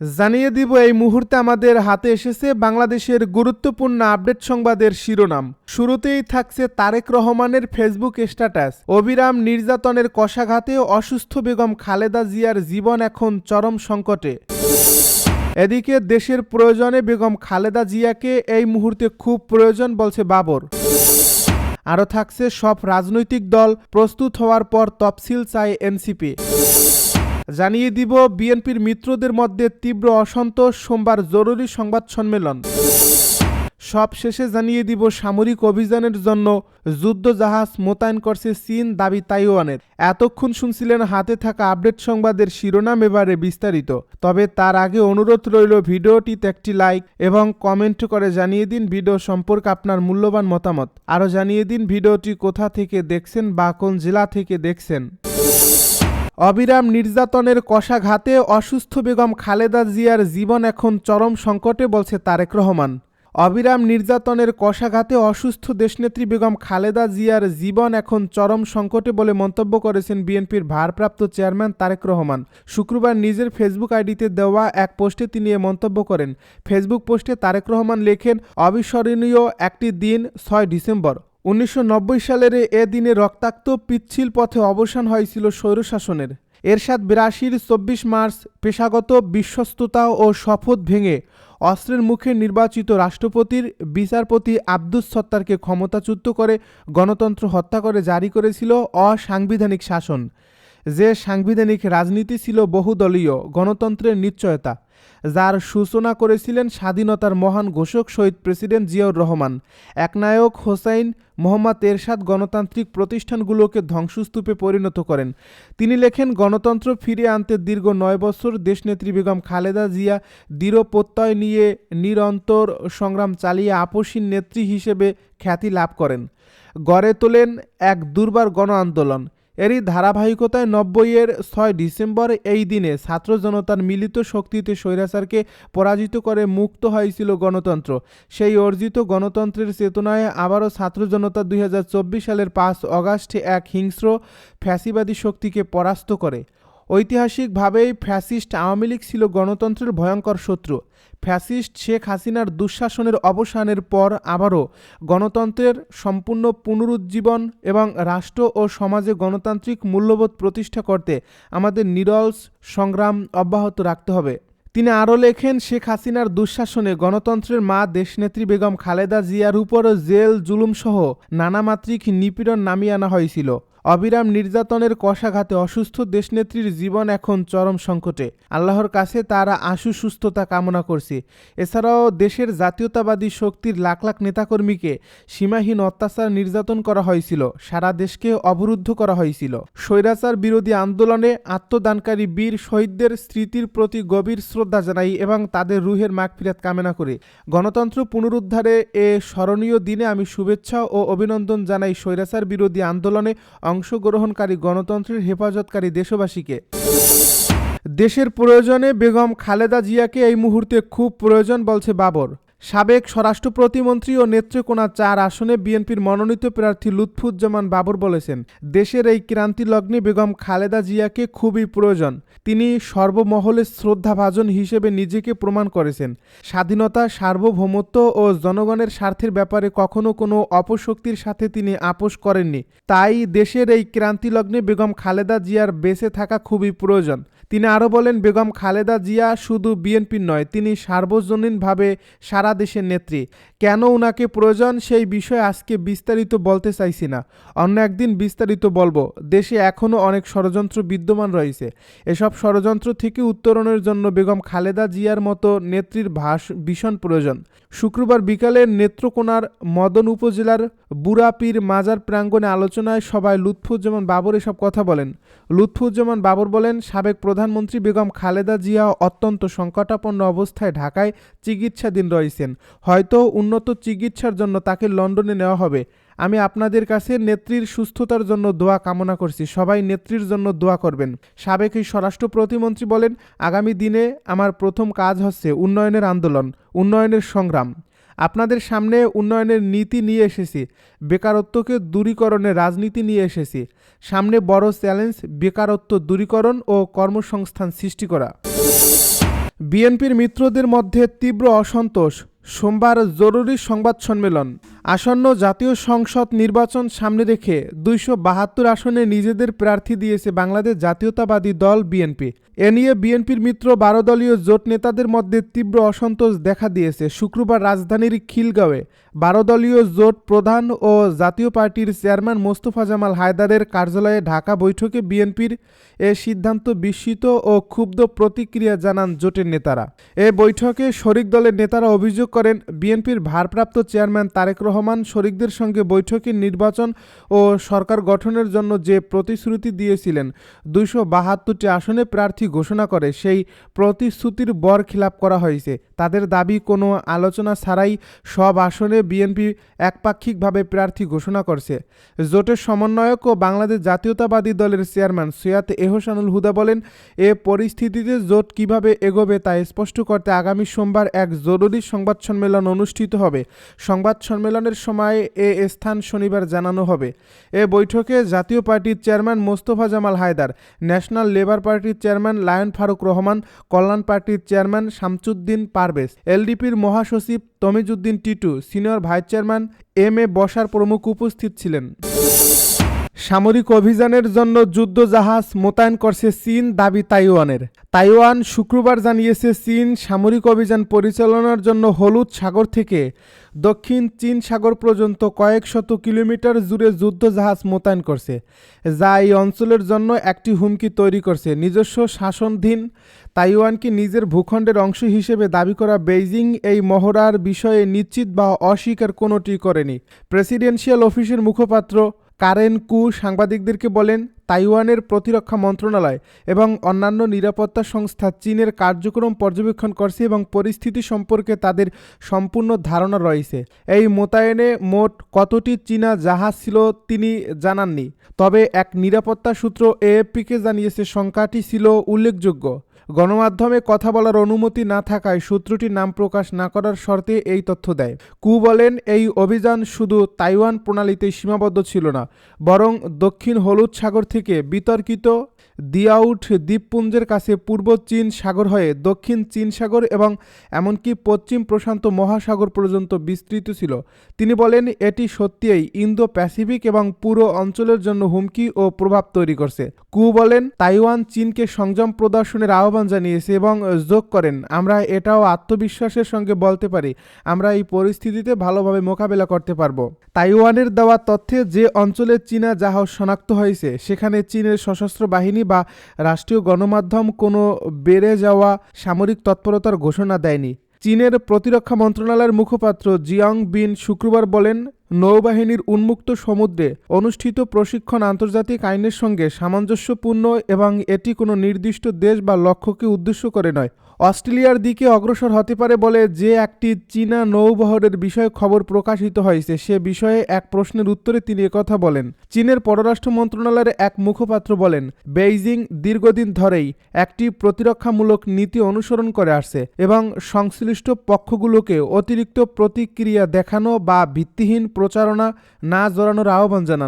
জানিয়ে দিব এই মুহূর্তে আমাদের হাতে এসেছে বাংলাদেশের গুরুত্বপূর্ণ আপডেট সংবাদের শিরোনাম। শুরুতেই থাকছে তারেক রহমানের ফেসবুক স্ট্যাটাস। অবিরাম নির্যাতনের কষাঘাতে অসুস্থ বেগম খালেদা জিয়ার জীবন এখন চরম সংকটে। এদিকে দেশের প্রয়োজনে বেগম খালেদা জিয়াকে এই মুহূর্তে খুব প্রয়োজন বলছে বাবর। আরও থাকছে সব রাজনৈতিক দল, প্রস্তুত হওয়ার পর তফসিল চায় এনসিপি। জানিয়ে দিব, বিএনপির মিত্রদের মধ্যে তীব্র অসন্তোষ, সোমবার জরুরি সংবাদ সম্মেলন। সব শেষে জানিয়ে দিব, সামরিক অভিযানের জন্য যুদ্ধজাহাজ মোতায়েন করছে চীন, দাবি তাইওয়ানের। এতক্ষণ শুনছিলেন হাতে থাকা আপডেট সংবাদের শিরোনাম এবারে বিস্তারিত। তবে তার আগে অনুরোধ রইল ভিডিওটিতে একটি লাইক এবং কমেন্ট করে জানিয়ে দিন ভিডিও সম্পর্কে আপনার মূল্যবান মতামত। আরও জানিয়ে দিন ভিডিওটি কোথা থেকে দেখছেন বা কোন জেলা থেকে দেখছেন। অবিরাম নির্যাতনের কষাঘাতে অসুস্থ বেগম খালেদা জিয়ার জীবন এখন চরম সংকটে বলছে তারেক রহমান। অবিরাম নির্যাতনের কষাঘাতে অসুস্থ দেশনেত্রী বেগম খালেদা জিয়ার জীবন এখন চরম সংকটে বলে মন্তব্য করেছেন বিএনপির ভারপ্রাপ্ত চেয়ারম্যান তারেক রহমান। শুক্রবার নিজের ফেসবুক আইডিতে দেওয়া এক পোস্টে তিনি এ মন্তব্য করেন। ফেসবুক পোস্টে তারেক রহমান লেখেন, অবিস্মরণীয় একটি দিন, ছয় ডিসেম্বর। উনিশশো নব্বই সালের এ দিনে রক্তাক্ত পিচ্ছিল পথে অবসান হয়েছিল স্বৈরশাসনের। এরশাদ বিরাশির চব্বিশ মার্চ পেশাগত বিশ্বস্ততা ও শপথ ভেঙে অস্ত্রের মুখে নির্বাচিত রাষ্ট্রপতির বিচারপতি আব্দুস সত্তারকে ক্ষমতাচ্যুত করে গণতন্ত্র হত্যা করে জারি করেছিল অসাংবিধানিক শাসন। যে সাংবিধানিক রাজনীতি ছিল বহুদলীয়, গণতন্ত্রের নিশ্চয়তা। যার সূচনা করেছিলেন স্বাধীনতার মহান ঘোষক শহীদ প্রেসিডেন্ট জিয়াউর রহমান। একনায়ক হোসাইন মোহাম্মদ এরশাদ গণতান্ত্রিক প্রতিষ্ঠানগুলোকে ধ্বংসস্তূপে পরিণত করেন। তিনি লেখেন, গণতন্ত্র ফিরিয়ে আনতে দীর্ঘ নয় বছর দেশনেত্রী বেগম খালেদা জিয়া দৃঢ় প্রত্যয় নিয়ে নিরন্তর সংগ্রাম চালিয়ে আপসীন নেত্রী হিসেবে খ্যাতি লাভ করেন। গড়ে তোলেন এক দুর্বার গণ আন্দোলন। এরই ধারাবাহিকতায় নব্বইয়ের ছয় ডিসেম্বর এই দিনে ছাত্র জনতার মিলিত শক্তিতে স্বৈরাচারকে পরাজিত করে মুক্ত হয়েছিল গণতন্ত্র। সেই অর্জিত গণতন্ত্রের চেতনায় আবারও ছাত্র জনতা দুই হাজার চব্বিশ সালের পাঁচ অগাস্টে এক হিংস্র ফ্যাসিবাদী শক্তিকে পরাস্ত করে। ঐতিহাসিকভাবেই ফ্যাসিস্ট আওয়ামী লীগ ছিল গণতন্ত্রের ভয়ঙ্কর শত্রু। ফ্যাসিস্ট শেখ হাসিনার দুঃশাসনের অবসানের পর আবারও গণতন্ত্রের সম্পূর্ণ পুনরুজ্জীবন এবং রাষ্ট্র ও সমাজে গণতান্ত্রিক মূল্যবোধ প্রতিষ্ঠা করতে আমাদের নিরলস সংগ্রাম অব্যাহত রাখতে হবে। তিনি আরও লেখেন, শেখ হাসিনার দুঃশাসনে গণতন্ত্রের মা দেশনেত্রী বেগম খালেদা জিয়ার উপর জেল, জুলুমসহ নানামাত্রিক নিপীড়ন নামিয়ে আনা হয়েছিল। অবিরাম নির্যাতনের কষাঘাতে অসুস্থ দেশনেত্রীর জীবন এখন চরম সংকটে। আল্লাহর কাছে তারা আশু সুস্থতা কামনা করছে। এছাড়াও দেশের জাতীয়তাবাদী শক্তির লাখ লাখ নেতাকর্মীকে সীমাহীন অত্যাচার নির্যাতন করা হয়েছিল। সারা দেশকে অবরুদ্ধ করা হয়েছিল। স্বৈরাচার বিরোধী আন্দোলনে আত্মদানকারী বীর শহীদদের স্মৃতির প্রতি গভীর শ্রদ্ধা জানাই এবং তাদের রুহের মাগফিরাত কামনা করে। গণতন্ত্র পুনরুদ্ধারে এ স্মরণীয় দিনে আমি শুভেচ্ছা ও অভিনন্দন জানাই স্বৈরাচার বিরোধী আন্দোলনে অংশগ্রহণকারী গণতন্ত্রের হেফাজতকারী দেশবাসীকে। দেশের প্রয়োজনে বেগম খালেদা জিয়াকে এই মুহূর্তে খুব প্রয়োজন বলছে বাবর। সাবেক স্বরাষ্ট্র প্রতিমন্ত্রী ও নেত্রকোনা চার আসনে বিএনপির মনোনীত প্রার্থী লুৎফুজ্জামান বাবর বলেছেন, দেশের এই ক্রান্তি লগ্নে বেগম খালেদা জিয়াকে খুবই প্রয়োজন। তিনি সর্বমহলে শ্রদ্ধাভাজন হিসেবে নিজেকে প্রমাণ করেছেন। স্বাধীনতা, সার্বভৌমত্ব ও জনগণের স্বার্থের ব্যাপারে কখনো কোনো অপশক্তির সাথে তিনি আপোষ করেননি। তাই দেশের এই ক্রান্তি লগ্নে বেগম খালেদা জিয়ার বেঁচে থাকা খুবই প্রয়োজন। তিনি আরও বলেন, বেগম খালেদা জিয়া শুধু বিএনপির নয়, তিনি সার্বজনীনভাবে সারা দেশের নেত্রী। কেন ওনাকে প্রয়োজন সেই বিষয়ে আজকে বিস্তারিত বলতে চাইছি না। অন্য একদিন বিস্তারিত বলব। দেশে এখনও অনেক ষড়যন্ত্র বিদ্যমান রয়েছে। এসব ষড়যন্ত্র থেকে উত্তরণের জন্য বেগম খালেদা জিয়ার মতো নেত্রীর ভাস ভীষণ প্রয়োজন। শুক্রবার বিকালে নেত্রকোনার মদন উপজেলার বুড়াপীর মাজার প্রাঙ্গণে আলোচনায় সবাই লুৎফুজ্জামান বাবর এসব কথা বলেন। লুৎফুজ্জামান বাবর বলেন, সাবেক প্রধানমন্ত্রী বেগম খালেদা জিয়া অত্যন্ত সংকটাপন্ন অবস্থায় ঢাকায় চিকিৎসাধীন রয়েছেন। হয়তো উন্নত চিকিৎসার জন্য তাকে লন্ডনে নেওয়া হবে। আমি আপনাদের কাছে নেত্রীর সুস্থতার জন্য দোয়া কামনা করছি। সবাই নেত্রীর জন্য দোয়া করবেন। সাবেক এই স্বরাষ্ট্র প্রতিমন্ত্রী বলেন, আগামী দিনে আমার প্রথম কাজ হচ্ছে উন্নয়নের আন্দোলন, উন্নয়নের সংগ্রাম। আপনাদের সামনে উন্নয়নের নীতি নিয়ে এসেছি, বেকারত্বকে দূরীকরণের রাজনীতি নিয়ে এসেছি। সামনে বড় চ্যালেঞ্জ, বেকারত্ব দূরীকরণ ও কর্মসংস্থান সৃষ্টি করা। বিএনপির মিত্রদের মধ্যে তীব্র অসন্তোষ। সোমবার জরুরি সংবাদ সম্মেলন। আসন্ন জাতীয় সংসদ নির্বাচন সামনে রেখে দুইশো বাহাত্তর আসনে নিজেদের প্রার্থী দিয়েছে বাংলাদেশ জাতীয়তাবাদী দল বিএনপি। এ নিয়ে বিএনপির মিত্র বারো দলীয় জোট নেতাদের মধ্যে তীব্র অসন্তোষ দেখা দিয়েছে। শুক্রবার রাজধানীর খিলগাঁওয়ে বারো দলীয় জোট প্রধান ও জাতীয় পার্টির চেয়ারম্যান মোস্তফা জামাল হায়দারের কার্যালয়ে ঢাকা বৈঠকে বিএনপির এ সিদ্ধান্ত বিস্মিত ও ক্ষুব্ধ প্রতিক্রিয়া জানান জোটের নেতারা। এ বৈঠকে শরিক দলের নেতারা অভিযোগ করেন, বিএনপির ভারপ্রাপ্ত চেয়ারম্যান তারেক রহমান শরিকদের সঙ্গে বৈঠকে নির্বাচন ও সরকার গঠনের জন্য যে প্রতিশ্রুতি দিয়েছিলেন, দুইশো বাহাত্তরটি আসনে প্রার্থী ঘোষণা করে সেই প্রতিশ্রুতির বর খিলাপ করা হয়েছে। তাদের দাবি, কোনো আলোচনা ছাড়াই সব আসনে বিএনপি একপাক্ষিকভাবে প্রার্থী ঘোষণা করছে। জোটের সমন্বয়ক ও বাংলাদেশ জাতীয়তাবাদী দলের চেয়ারম্যান সৈয়াদ এহসানুল হুদা বলেন, এ পরিস্থিতিতে জোট কীভাবে এগোবে তা স্পষ্ট করতে আগামী সোমবার এক জরুরি সংবাদ সম্মেলন অনুষ্ঠিত হবে। সংবাদ সম্মেলনের সময় এ স্থান শনিবার জানানো হবে। এ বৈঠকে জাতীয় পার্টির chairman Mostafa Jamal Haider, national labour পার্টির চেয়ারম্যান লায়ন ফারুক রহমান, কল্যাণ পার্টির চেয়ারম্যান শামসুদ্দিন পারভেজ, এলডিপির মহাসচিব Tamizuddin Titu, senior vice chairman M A Basar প্রমুখ উপস্থিত ছিলেন। সামরিক অভিযানের জন্য যুদ্ধ জাহাজ মোতায়েন করছে চীন দাবি তাইওয়ানের। তাইওয়ান শুক্রবার জানিয়েছে, চীন সামরিক অভিযান পরিচালনার জন্য হলুদ সাগর থেকে দক্ষিণ চীন সাগর পর্যন্ত কয়েক শত কিলোমিটার জুড়ে যুদ্ধ জাহাজ মোতায়েন করছে, যা এই অঞ্চলের জন্য একটি হুমকি তৈরি করছে। নিজস্ব শাসনধীন তাইওয়ানকে নিজের ভূখণ্ডের অংশ হিসেবে দাবি করা বেইজিং এই মহড়ার বিষয়ে নিশ্চিত বা অস্বীকার কোনোটি করেনি। প্রেসিডেন্সিয়াল অফিসের মুখপাত্র কারেন কু সাংবাদিকদেরকে বলেন, তাইওয়ানের প্রতিরক্ষা মন্ত্রণালয় এবং অন্যান্য নিরাপত্তা সংস্থা চীনের কার্যক্রম পর্যবেক্ষণ করছে এবং পরিস্থিতি সম্পর্কে তাদের সম্পূর্ণ ধারণা রয়েছে। এই মোতায়েনে মোট কতটি চীনা জাহাজ ছিল তিনি জানাননি, তবে এক নিরাপত্তা সূত্র এএফপিকে জানিয়েছে, সংখ্যাটি ছিল উল্লেখযোগ্য। গণমাধ্যমে কথা বলার অনুমতি না থাকায় সূত্রটির নাম প্রকাশ না করার শর্তে এই তথ্য দেয়। কু বলেন, এই অভিযান শুধু তাইওয়ান প্রণালীতে সীমাবদ্ধ ছিল না, বরং দক্ষিণ হলুদ সাগর থেকে বিতর্কিত দিয়াউট দ্বীপপুঞ্জের কাছে পূর্ব চীন সাগর হয়ে দক্ষিণ চীন সাগর এবং এমনকি পশ্চিম প্রশান্ত মহাসাগর পর্যন্ত বিস্তৃত ছিল। তিনি বলেন, এটি সত্যিই ইন্দো প্যাসিফিক এবং পুরো অঞ্চলের জন্য হুমকি ও প্রভাব তৈরি করছে। কু বলেন, তাইওয়ান চীনকে সংযম প্রদর্শনের আহ্বান জানিয়েছে এবং যোগ করেন, আমরা এটাও আত্মবিশ্বাসের সঙ্গে বলতে পারি, আমরা এই পরিস্থিতিতে ভালোভাবে মোকাবেলা করতে পারব। তাইওয়ানের দেওয়া তথ্যে যে অঞ্চলে চীনা জাহাজ শনাক্ত হয়েছে, সেখানে চীনের সশস্ত্র বাহিনী বা রাষ্ট্রীয় গণমাধ্যম কোনো বেড়ে যাওয়া সামরিক তৎপরতার ঘোষণা দেয়নি। চীনের প্রতিরক্ষা মন্ত্রণালয়ের মুখপাত্র জিয়াং বিন শুক্রবার বলেন, নৌবাহিনীর উন্মুক্ত সমুদ্রে অনুষ্ঠিত প্রশিক্ষণ আন্তর্জাতিক আইনের সঙ্গে সামঞ্জস্যপূর্ণ এবং এটি কোনো নির্দিষ্ট দেশ বা লক্ষ্যকে উদ্দেশ্য করে নয়। অস্ট্রেলিয়ার দিকে অগ্রসর হতে পারে বলে যে একটি চীনা নৌবহরের বিষয়ে খবর প্রকাশিত হয়েছে, সে বিষয়ে এক প্রশ্নের উত্তরে তিনি একথা বলেন। চীনের পররাষ্ট্র মন্ত্রণালয়ের এক মুখপাত্র বলেন, বেইজিং দীর্ঘদিন ধরেই একটি প্রতিরক্ষামূলক নীতি অনুসরণ করে আসছে এবং সংশ্লিষ্ট পক্ষগুলোকে অতিরিক্ত প্রতিক্রিয়া দেখানো বা ভিত্তিহীন প্রচারণা না জড়ানোর আহ্বান জানান।